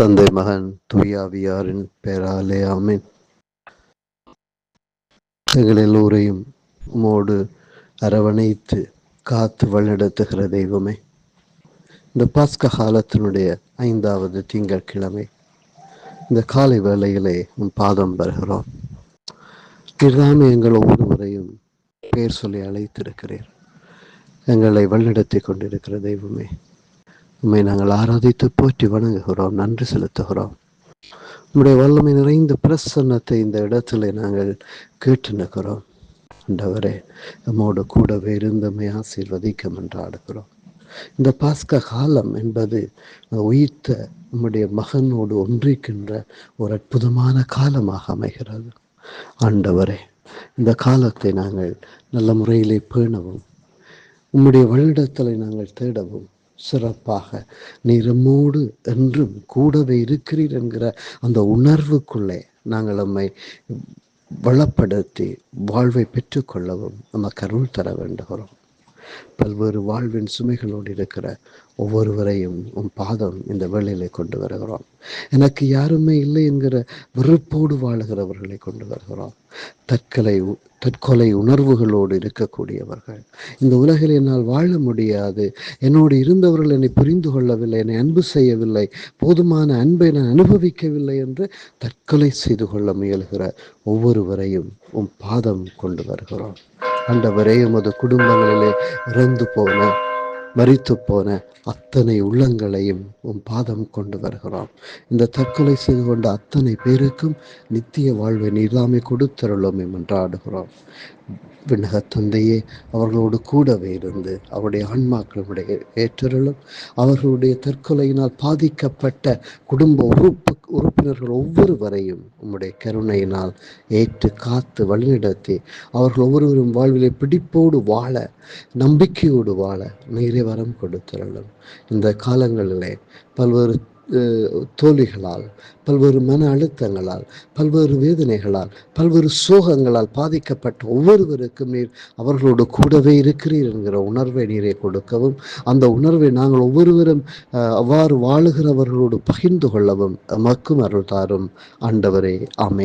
தந்தை மகன் துயாவியாரின் பெயராலே ஆமென். எங்கள் எல்லோரையும் உமோடு அரவணைத்து காத்து வழிநடத்துகிற தெய்வமே. இந்த பாஸ்க காலத்தினுடைய ஐந்தாவது திங்கட்கிழமை இந்த காலை வேளையிலே உன் பாதம் பெறுகிறோம் நீர்தாமே எங்கள் ஒவ்வொருவரையும் பெயர் சொல்லி அழைத்திருக்கிறீர் எங்களை வழிநடத்தி கொண்டிருக்கிற தெய்வமே. உண்மை நாங்கள் ஆராதித்து போற்றி வணங்குகிறோம் நன்றி செலுத்துகிறோம். உம்முடைய வல்லமை நிறைந்த பிரசன்னத்தை இந்த இடத்துல நாங்கள் கேட்டு நிற்கிறோம் ஆண்டவரே நம்மோடு கூடவே இருந்தமை ஆசீர்வதிக்கும் என்று ஆடுகிறோம். இந்த பாஸ்க காலம் என்பது உயிர்த்த நம்முடைய மகனோடு ஒன்றிக்கின்ற ஒரு அற்புதமான காலமாக அமைகிறது. ஆண்டவரே இந்த காலத்தை நாங்கள் நல்ல முறையிலே பேணவும் உம்முடைய வழிடத்தலை நாங்கள் தேடவும் சிறப்பாக. நிறமோடு என்றும் கூடவே இருக்கிறீர் என்கிற அந்த உணர்வுக்குள்ளே நாங்கள் நம்மை வளப்படுத்தி வாழ்வை பெற்றுக்கொள்ளவும் நம்ம கருள் தர வேண்டுகிறோம். பல்வேறு வாழ்வின் சுமைகளோடு இருக்கிற ஒவ்வொருவரையும் உன் பாதம் இந்த வேளையிலே கொண்டு வருகிறோம். எனக்கு யாருமே இல்லை என்கிற வெறுப்போடு வாழுகிறவர்களை கொண்டு வருகிறோம். தற்கொலை தற்கொலை உணர்வுகளோடு இருக்கக்கூடியவர்கள். இந்த உலகில் என்னால் வாழ முடியாது. என்னோடு இருந்தவர்கள் என்னை புரிந்து கொள்ளவில்லை என்னை அன்பு செய்யவில்லை போதுமான அன்பை நான் அனுபவிக்கவில்லை என்று தற்கொலை செய்து கொள்ள முயல்கிற ஒவ்வொருவரையும் உன் பாதம் கொண்டு வருகிறோம். ஆண்டவரே உமது குடும்பங்களிலே இறந்து போன மறித்து போன அத்தனை உள்ளங்களையும் உன் பாதம் கொண்டு வருகிறோம். இந்த தற்கொலை செய்து கொண்ட அத்தனை பேருக்கும் நித்திய வாழ்வை நீதாமே கொடுத்தருளும் என்றாடுகிறோம் விண்ணக தந்தையே அவர்களோடு கூடவே இருந்து அவருடைய ஆன்மாக்களுடைய ஏற்றருளும். அவர்களுடைய தற்கொலையினால் பாதிக்கப்பட்ட குடும்ப உறுப்பு உறுப்பினர்கள் ஒவ்வொருவரையும் உம்முடைய கருணையினால் ஏற்று காத்து வழிநடத்தி அவர்கள் ஒவ்வொருவரும் வாழ்விலே பிடிப்போடு வாழ நம்பிக்கையோடு வாழ நீரே வரம் இந்த காலங்களிலே பல்வேறு தோல்விகளால் பல்வேறு மன அழுத்தங்களால் பல்வேறு வேதனைகளால் பல்வேறு சோகங்களால் பாதிக்கப்பட்ட ஒவ்வொருவருக்கும் நீர் அவர்களோடு கூடவே இருக்கிறீர் என்கிற உணர்வை நீரை கொடுக்கவும் அந்த உணர்வை நாங்கள் ஒவ்வொருவரும் அவ்வாறு வாழுகிறவர்களோடு பகிர்ந்து கொள்ளவும் மக்கும் அருள் தாரும். ஆண்டவரே ஆமே